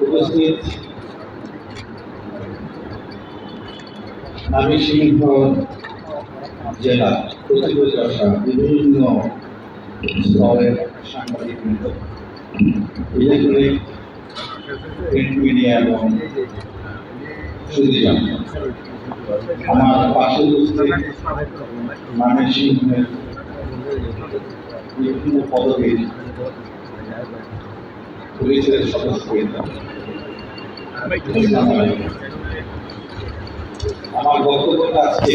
উপস্থিত ময়মনসিংহ জেলা বিভিন্ন সাংবাদিক আমার পাশে উপস্থিত ময়মনসিংহের আমার বক্তব্যটা আজকে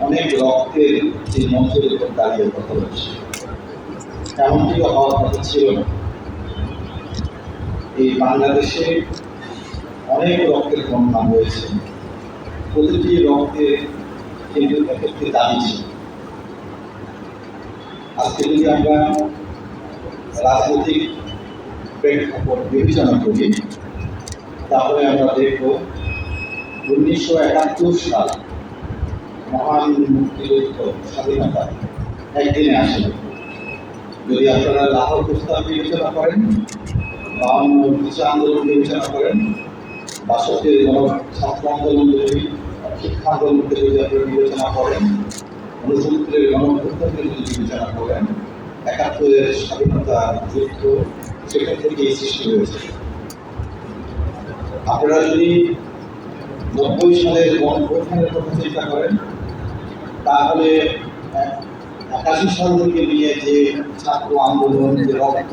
অনেক রক্তের যে মঞ্চের উপর ছিল এই বাংলাদেশে অনেক রক্তের বন্যা হয়েছে প্রতিটি রক্তের কিন্তু একটি দাবি আজকে যদি আমরা রাজনৈতিক প্রেক্ষাপট বিবেচনা করি, তাহলে আমরা দেখব উনিশশো একাত্তর সাল মহান মুক্তিযুদ্ধ স্বাধীনতা একদিনে আসে। যদি আপনারা লাহোর প্রস্তাব বিবেচনা করেন বাউন্ন বিচার আন্দোলন বিবেচনা করেন বাষট্টির গণ ছাত্র আন্দোলন যদি শিক্ষা আন্দোলনকে যদি আপনারা বিবেচনা করেন উনসত্তরের গণঅভ্যুত্থানকে যদি বিবেচনা করেন একাত্তরের স্বাধীনতা যুদ্ধ সেখান থেকে এই সৃষ্টি হয়েছে আপনারা যদি নব্বই সালের গণঅভ্যুত্থানের কথা চিন্তা করেন তাহলে একাশি সাল থেকে নিয়ে যে ছাত্র আন্দোলন, যে রক্ত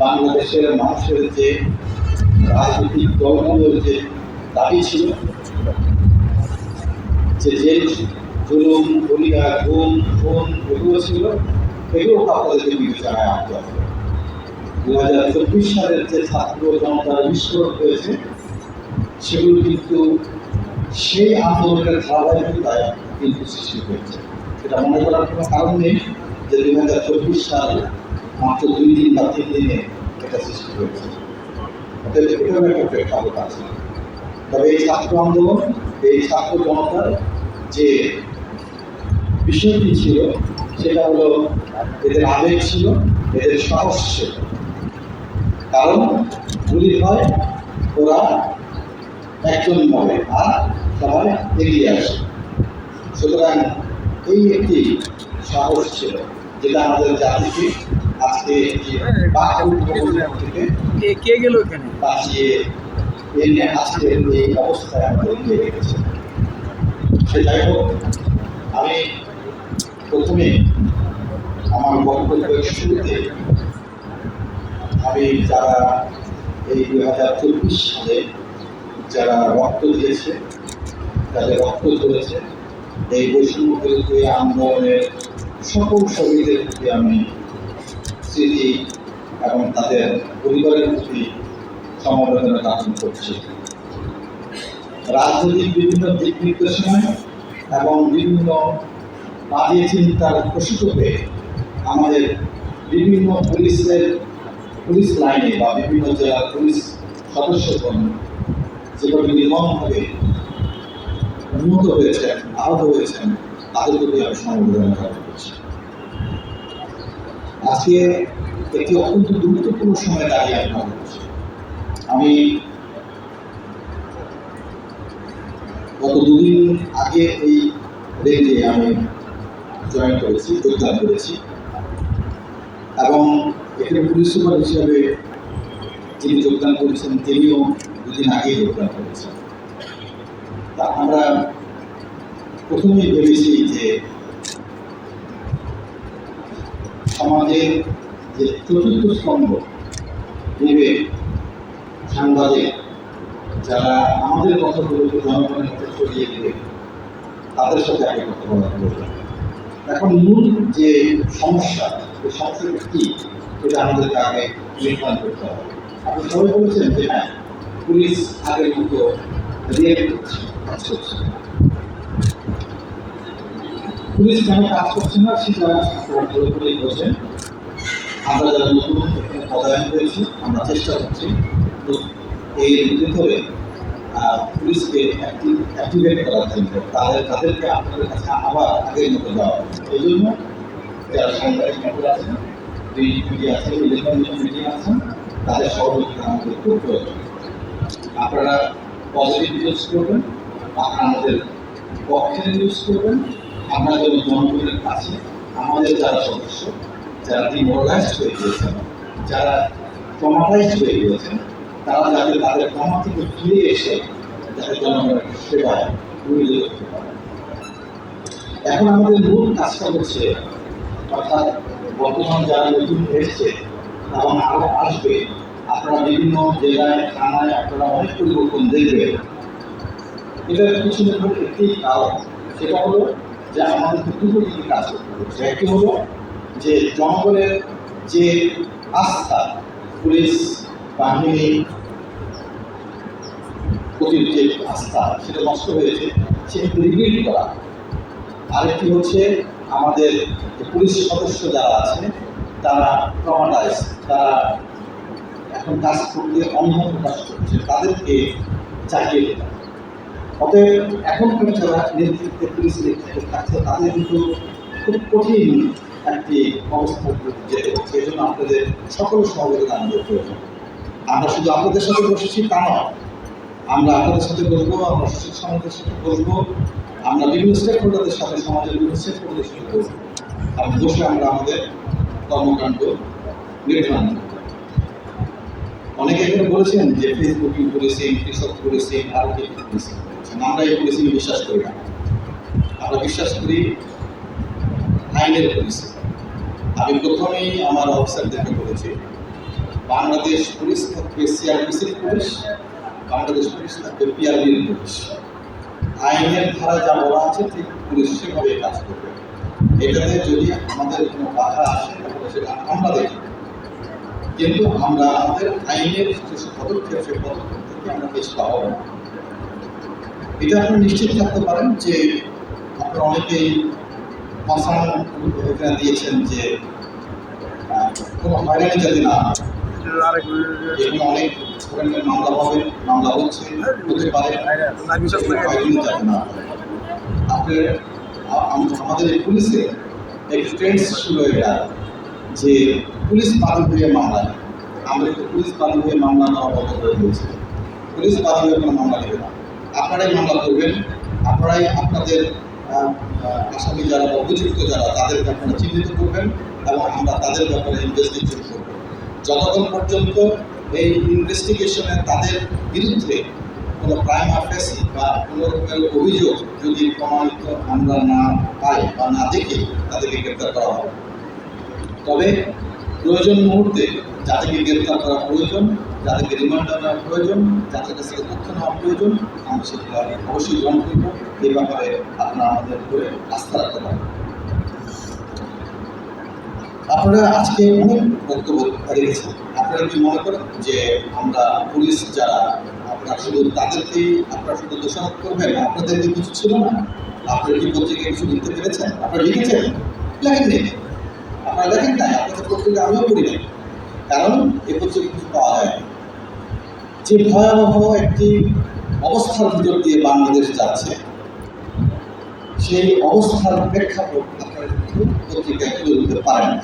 বাংলাদেশের মানুষের যে রাজনৈতিক দলগুলোর যে দাবি ছিল, যে যে জুলুম, গলিয়া, গুম, খুন এগুলো ছিল এগুলো আপনাদেরকে বিবেচনায় আনতে হবে। দু হাজার চব্বিশ সালের যে ছাত্র জনতার বিস্ফোরণ হয়েছে, সেগুলো কিন্তু সেই আন্দোলনের ধারাবাহিকতায় কিন্তু সৃষ্টি হয়েছে। এটা মনে করার কোনো কারণ নেই যে দুই হাজার চব্বিশ সাল মাত্র দুই দিন বা তিন দিনে এটা সৃষ্টি হয়েছে। অতএব এটাও একটা প্রেক্ষাপট আছে তবে এই ছাত্র আন্দোলন, এই ছাত্র জনতার যে বিষয়টি ছিল, সেটা হলো এদের আবেগ ছিল, এদের সাহস ছিল। কারণ গুলি হয়, ওরা একজন মরে, আর সবাই এগিয়ে আসে। সুতরাং এই একটি সাহস ছিল, যেটা আমাদের জাতিকে আজকে থেকে কে কে গেল এখানে? বাঁচিয়ে এনে আজকের এই অবস্থায় আমাদের রেখেছে সে যাই হোক আমি প্রথমে আমার বক্তব্যের শুরুতে আমি যারা এই দুই হাজার চব্বিশ সালে যারা রক্ত দিয়েছে তাদের রক্ত ঝরেছে এই বৈষম্য বিরোধী আন্দোলনের সকল শহীদের প্রতি আমি স্মৃতি এবং তাদের পরিবারের প্রতি সমবেদনা জ্ঞাপন করছি। রাজনৈতিক বিভিন্ন দিক নির্দেশনায় এবং বিভিন্ন বাজে চিন্তার প্রসূত হয়ে আমাদের বিভিন্ন পুলিশের পুলিশ লাইনে বা বিভিন্ন জেলার পুলিশ সদস্যগণ যেভাবে নির্মমভাবে উন্নত হয়েছেন, আহত হয়েছেন তাদের প্রতি আমি সমবেদনা জ্ঞাপন করছি। আজকে একটি অত্যন্ত গুরুত্বপূর্ণ সময় দাঁড়িয়ে করছি আমি গত দুদিন আগে এই রেঞ্জে আমি জয়েন করেছি, যোগদান করেছি। এবং এখানে পুলিশ সুপার হিসাবে যিনি যোগদান করেছেন, তিনিও দুদিন আগেই যোগদান করেছেন। তা আমরা প্রথমেই ভেবেছি যে সমাজের যে চতুর্থ স্তম্ভ, বিবেক, সাংবাদিক, যারা আমাদের কথাগুলোকে জনগণের কাছে ছড়িয়ে দিয়ে তাদের সাথে আগে কথা বলা এখন মূল যে সমস্যা এই সমস্যাটা কি এটা আমাদেরকে আগে নির্মাণ করতে হবে। আপনি সবাই বলেছেন যে হ্যাঁ পুলিশ আগের মতো রিয়েক্ট করছে। পুলিশ কেন কাজ করছে না সেটা করেই বোঝেন আমরা যারা নতুন পদায়ন হয়েছি আমরা চেষ্টা করছি। এই ভিতরে পুলিশকে অ্যাক্টিভেট করার জন্য তাদের, তাদেরকে আপনাদের কাছে আবার আগের মতো দেওয়া এই জন্য যারা সাংবাদিক মেম্বার আছেন দুই মিডিয়া আছেন ইলেকট্রনিক মিডিয়া আছেন তাদের সহযোগিতা আমাদের খুব প্রয়োজন। আপনারা পজিটিভ ইউজ করবেন আপনারা আমাদের পক্ষে ইউজ করবেন আমরা যেন জনগণের কাছে আমাদের যারা সদস্য, যারা ডিমোরালাইজড হয়ে গিয়েছেন, যারা ট্রমাটাইজড হয়ে গিয়েছেন, তারা যাতে তাদের ট্রমা থেকে ফিরে এসে যাতে জনগণের সেবায় করতে পারে। এখন আমাদের মূল কাজটা হচ্ছে, অর্থাৎ বর্তমান যারা নতুন এসছে, এবং আরও আসবে, আপনারা বিভিন্ন জেলায়, থানায় আপনারা অনেক পরিবর্তন দেখবেন। এটার পিছনে একটি কারণ, সেটা হলো যে আমাদেরকে দুটো দিকে কাজ করতে একটি হলো যে জঙ্গলের যে আস্থা, পুলিশ বাহিনী প্রতি যে আস্থা, সেটা নষ্ট হয়েছে সেটাকে রিবিল্ড করা। আরেকটি হচ্ছে আমাদের পুলিশ সদস্য যারা আছে তারা ট্রমাটাইজ তারা এখন কাজ করতে অন্য প্রকাশ করছে, তাদেরকে চালিয়ে দেওয়া। অতএব এখনকার যারা নেতৃত্বে নেতৃত্বে থাকছে তাদের কিন্তু খুব কঠিন একটি অবস্থা যেতে হচ্ছে জন্য আপনাদের সকল সহযোগিতা আমাদের প্রয়োজন আমরা শুধু আপনাদের সাথে বসেছি তা নয় আমরা আপনাদের সাথে বসবো আমরা সমাজের সাথে বসবো আমরা বিভিন্ন স্টেক হোল্ডারদের সাথে সমাজের বিভিন্ন স্টেক হোল্ডারদের সাথে এবং বসে আমরা আমাদের কর্মকাণ্ড নির্ধারণ অনেকে এখানে বলেছেন যে ফেসবুকিং পুলিশিং ফেসবুক পুলিশিং আরও কি আমরা এই পুলিশিং বিশ্বাস করি না। আমরা বিশ্বাস করি আইনের পুলিশিং। আমি প্রথমেই আমার অফিসারদেরকে বলেছি, বাংলাদেশ পুলিশ থাকবে সিআরপিসির পুলিশ, বাংলাদেশ পুলিশ থাকবে পিআরবির পুলিশ। আইনের ধারা যা বলা আছে ঠিক পুলিশ সেভাবে কাজ করবে। এটাতে যদি আমাদের কোনো বাধা আসে, তাহলে সেটা আমরা দেখি কিন্তু আমরা আমাদের আইনের যে পদক্ষেপ সেই পদক্ষেপ থেকে আমরা হব না এটা আপনি নিশ্চিত থাকতে পারেন যে আপনারা অনেকেই এখানে দিয়েছেন যে কোনো হয়রানি যাতে না মামলা হবে আমাদের পুলিশে একটি ট্রেন্ড শুরু হয়ে যে পুলিশ বাদী হয়ে মামলা আমরা পুলিশ বাদী হয়ে মামলা নেওয়া বন্ধ করে পুলিশ বাদী হয়ে মামলা নেবে না। আপনারাই মামলা করবেন। আপনারাই আপনাদের আসামি যারা বা অভিযুক্ত যারা তাদেরকে আপনারা চিহ্নিত করবেন এবং আমরা তাদের ব্যাপারে ইনভেস্টিগেশন করব। যতক্ষণ পর্যন্ত এই ইনভেস্টিগেশনে তাদের বিরুদ্ধে কোনো ক্রাইম অফেসি বা কোনো রকমের অভিযোগ যদি প্রমাণিত আমরা না পাই বা না দেখি, তাদেরকে গ্রেপ্তার করা হবে। তবে প্রয়োজন মুহূর্তে যাদেরকে গ্রেপ্তার করা প্রয়োজন। যাদেরকে রিমান্ড নেওয়া প্রয়োজন, যাদের কাছ তথ্য নেওয়া প্রয়োজন, আমরা সেগুলো অবশ্যই গ্রহণ করব। এই ব্যাপারে আপনারা আমাদের উপরে আস্থা রাখতে পারেন। আপনারা আজকে অনেক বক্তব্য রেখেছেন আপনারা কি মনে করেন যে আমরা পুলিশ যারা আপনারা শুধু তাদেরকেই, আপনারা শুধু দোষারোপ করবেন আপনাদের কি কিছু ছিল না? আপনারা কি পত্রিকায় কিছু লিখতে পেরেছেন? আপনারা লিখেছেন? লেখেননি। আপনারা দেখেন না আপনাদের পত্রিকা আমিও করি নাই। কারণ এ পত্রিকা কিছু পাওয়া যায় না। যে ভয়াবহ একটি অবস্থার ভিতর দিয়ে বাংলাদেশ যাচ্ছে, সেই অবস্থার প্রেক্ষাপট আপনারা কিন্তু পত্রিকায় তুলে দিতে পারেন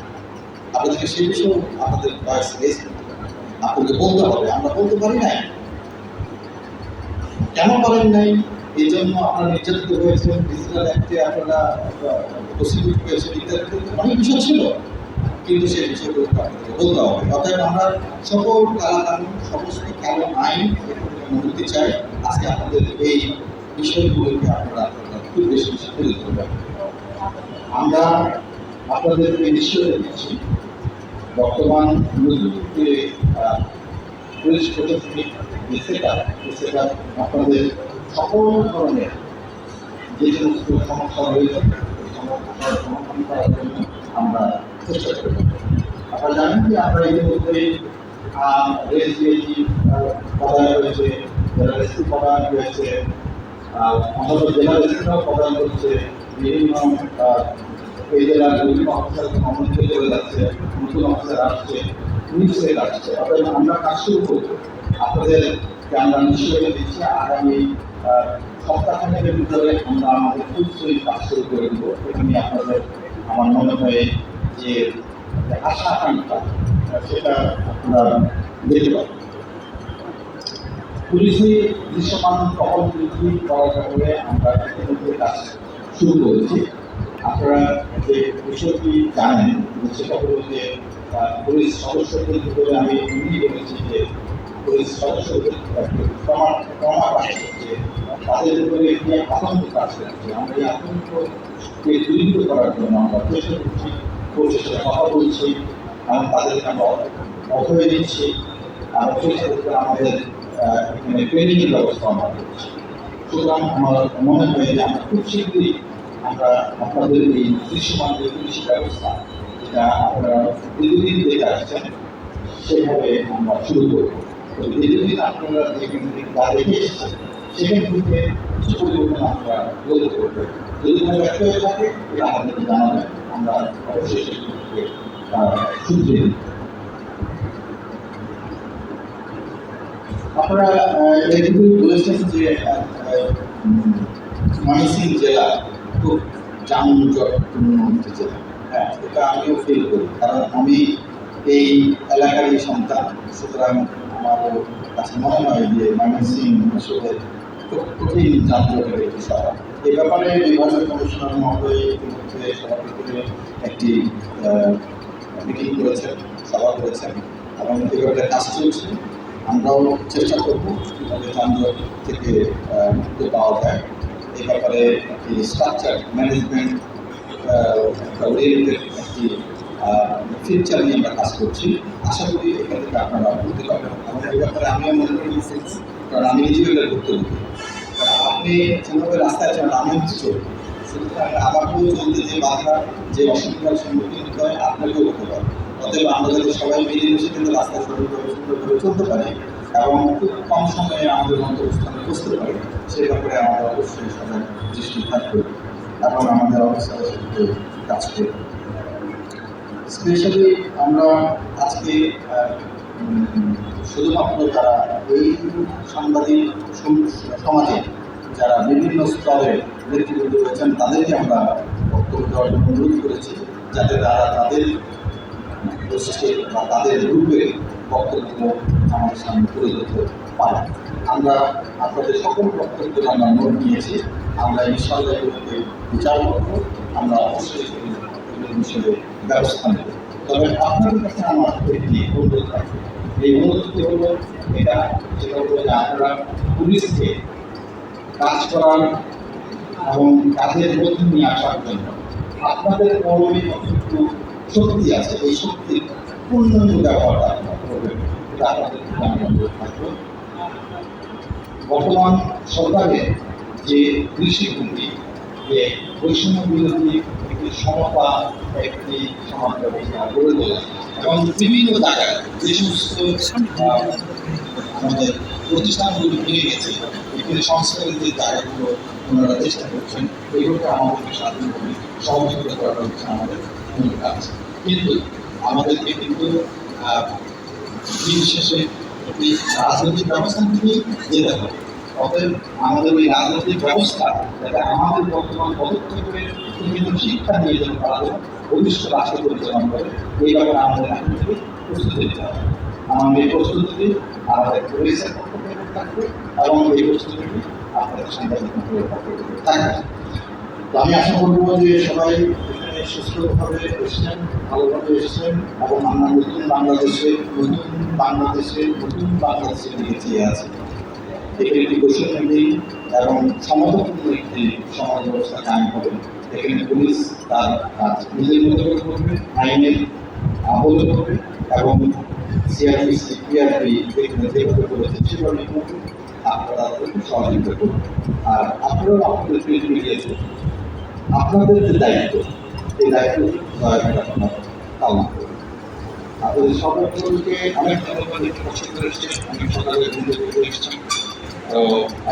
আপনাদেরকে সেই বিষয়ে আপনাদের বয়স রয়েছে আপনাদের বলতে হবে, আমরা বলতে পারি নাই। কেন পারেন নাই? এই জন্য আপনারা নির্যাতিত হয়েছেন ডিজিটাল অ্যাক্টে আপনারা প্রসিকিউট হয়েছেন ইত্যাদি, অনেক বিষয় ছিল। কিন্তু বিষয়গুলো আপনাদেরকে বলতে হবে অতএব আমরা সকল কালা কানুন সমস্ত কালো আইন অনুমতি চাই। আজকে আপনাদের এই বিষয়গুলোকে আপনারা খুব বেশি বেশি তুলে ধরবেন আমরা আপনাদের এই নিশ্চয় দিচ্ছি বর্তমান যে পুলিশ প্রশাসনিক যে সেটা আপনাদের সকল ধরনের যে সমস্ত সমস্যা রয়েছে সমস্যার সমাধান করার জন্য আমরা আপনারা জানেন যে আমরা ইতিমধ্যে রেজিএজি প্রদান যারা প্রদান রয়েছে আমাদের জেলা চলে যাচ্ছে, নতুন অফিসার আসছে পুলিশের আসছে। অর্থাৎ কাজ শুরু আপনাদেরকে আমরা নিশ্চয় দিচ্ছি, আগামী সপ্তাহখানেকের ভিতরে আমরা আমাদের ফুলসই কাজ শুরু করে দেবো। এখানে আপনাদের আমার মনে হয় যে আশা আকাঙ্ক্ষা, সেটা আপনারা দেখতে পাবেন পুলিশি দৃশ্যমান বৃদ্ধি করার আমরা ইতিমধ্যে কাজ শুরু করেছি। আপনারা যে বিষয়টি জানেন সেটা হলো যে পুলিশ সদস্যদের ভিতরে আমি এমনি বলেছি যে, পুলিশ সদস্যদের ক্রমা ক্রমাবাস হচ্ছে তাদের উপরে একটি আতঙ্ক কাজ করছে আমরা এই আতঙ্ককে দূরীভূত করার জন্য আমরা চেষ্টা করছি প্রচেষ্টা কথা বলছি এবং তাদেরকে আমরা অভয় দিচ্ছি আর চেষ্টা করতে আমাদের এখানে ট্রেনিংয়ের ব্যবস্থা আমরা করছি সুতরাং আমার মনে হয় যে আমরা খুব শীঘ্রই আমরা আপনাদের এই দৃশ্যমান যে পুলিশ ব্যবস্থা যেটা আপনারা দীর্ঘদিন দেখে আসছেন সেভাবে আমরা শুরু করব। তো দীর্ঘদিন আপনারা থেকে যা দেখে এসেছেন। সেখান থেকে কিছু পরিবর্তন আপনারা লক্ষ্য করবেন যদি কোনো ব্যর্থ হয়ে থাকে, এটা জানাবেন আমরা অবশ্যই সেগুলোকে আপনারা ময়মনসিংহ জেলা খুব যানজটপূর্ণ একটি হ্যাঁ এটা আমিও ফিল করি। কারণ আমি এই এলাকারই সন্তান। সুতরাং আমার কাছে মনে হয় যে ময়মনসিংহ আসলে খুব কঠিন যানজটের একটি এই ব্যাপারে একটি মিটিং করেছেন সভা করেছেন এবং কাজ চলছে আমরাও চেষ্টা করব কীভাবে থেকে মুক্তি পাওয়া যায় এই ব্যাপারে একটি স্ট্রাকচার ম্যানেজমেন্ট একটি ফিউচার নিয়ে আমরা কাজ করছি আশা করি এখান থেকে আপনারা বুঝতে পারবেন এবং এই ব্যাপারে আমিও মনে করি কারণ আমি নিজেও এটা করতে আপনি যেভাবে রাস্তায় চলেন আমিও কিছু সুতরাং আমাকেও চলতে যে বাধা, যে অসুবিধার সম্মুখীন হতে হয়, আপনাকেও হতে পারে। অতএব আমরা যাতে সবাই মিলেমিশে কিন্তু রাস্তায় সঠিকভাবে সুন্দরভাবে চলতে পারি, এবং খুব কম সময়ে আমাদের গন্তব্যস্থানে পৌঁছতে পারি সেই ব্যাপারে আমাদের অবশ্যই সবাই দৃষ্টি থাকবে এবং আমাদের অবস্থার সাথে কাজ করবে স্পেশালি আমরা আজকে শুধুমাত্র যারা এই সাংবাদিক সমাজে যারা বিভিন্ন স্তরে নেতৃবৃন্দ রয়েছেন তাদেরকে আমরা বক্তব্য দেওয়ার জন্য অনুরোধ করেছি, যাতে তারা তাদের গোষ্ঠী বা তাদের গ্রুপে বক্তব্য আমাদের সামনে তুলে ধরতে পারে। আমরা আপনাদের সকল বক্তব্য আমরা নোট নিয়েছি, আমরা এই এগুলোকে বিচার করব, আমরা অবশ্যই বিষয়ে ব্যবস্থা নেব। তবে আপনাদের কাছে আমার একটি অনুরোধ থাকবে এই অনুরোধটি হলো, এটা যেটা হলো যে আপনারা পুলিশকে কাজ করার এবং কাজের মধ্যে নিয়ে আসার জন্য আপনাদের কর্মী কতটুকু শক্তি আছে, এই শক্তির পূর্ণ ব্যবহার আপনারা করবেন। এটা আপনাদের বর্তমান সরকারের যে দৃষ্টিভঙ্গি, যে বৈষম্য বিরোধী একটি সমতা, একটি সমাজ ব্যবস্থা গড়ে তোলা এবং বিভিন্ন জায়গায় যে সমস্ত আমাদের প্রতিষ্ঠানগুলি ভেঙে গেছে এখানে সংস্কারের যে জায়গাগুলো ওনারা চেষ্টা করছেন এইগুলোকে আমাদেরকে স্বাধীনভাবে সহযোগিতা করা হচ্ছে আমাদের ভূমিকা কাজ। কিন্তু আমাদেরকে কিন্তু দিন শেষে রাজনৈতিক ব্যবস্থা নিয়ে যেতে হবে। অতএব আমাদের ওই রাজনৈতিক ব্যবস্থা যাতে আমাদের বর্তমান পদক্ষেপে কিন্তু শিক্ষা নিয়ে যেতে যায় ভবিষ্যৎ রাষ্ট্র পরিচালনা করে এই ব্যাপারে আমাদের এখন থেকে প্রস্তুতি নিতে হবে। আমাদের প্রস্তুতি আমাদের থেকে থাকবে এবং আমি আশা করব যে সবাই এখানে সুস্থভাবে এসেছেন, ভালোভাবে এসেছেন এবং আমরা নতুন বাংলাদেশে নতুন বাংলাদেশে নতুন বাংলাদেশে দিকে চেয়ে আছি। এখানে একটি বৈষম্যহীন এবং সমাজপূর্ণ একটি সমাজ ব্যবস্থা কায়েম হবে। এখানে পুলিশ তার কাজ নিজের মতো করবে আইনের আবদ্ধ করবে এবং সিআরপি সিপিআরপি এখানে যেভাবে করেছে সেভাবে সহযোগিতা করুন আপনাদের আপনাদের যে দায়িত্ব এই দায়িত্ব আপনারা পালন করুন আপনাদের সকলকে অনেক ধন্যবাদ কষ্ট করে অনেক সকালে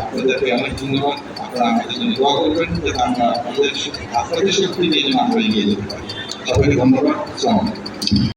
আপনাদেরকে অনেক ধন্যবাদ আপনারা আমাদের জন্য দোয়া করবেন যাতে আমরা আমাদের আপনাদের শক্তি দিয়ে যেন আমরা এগিয়ে যেতে পারি। সবাইকে ধন্যবাদ।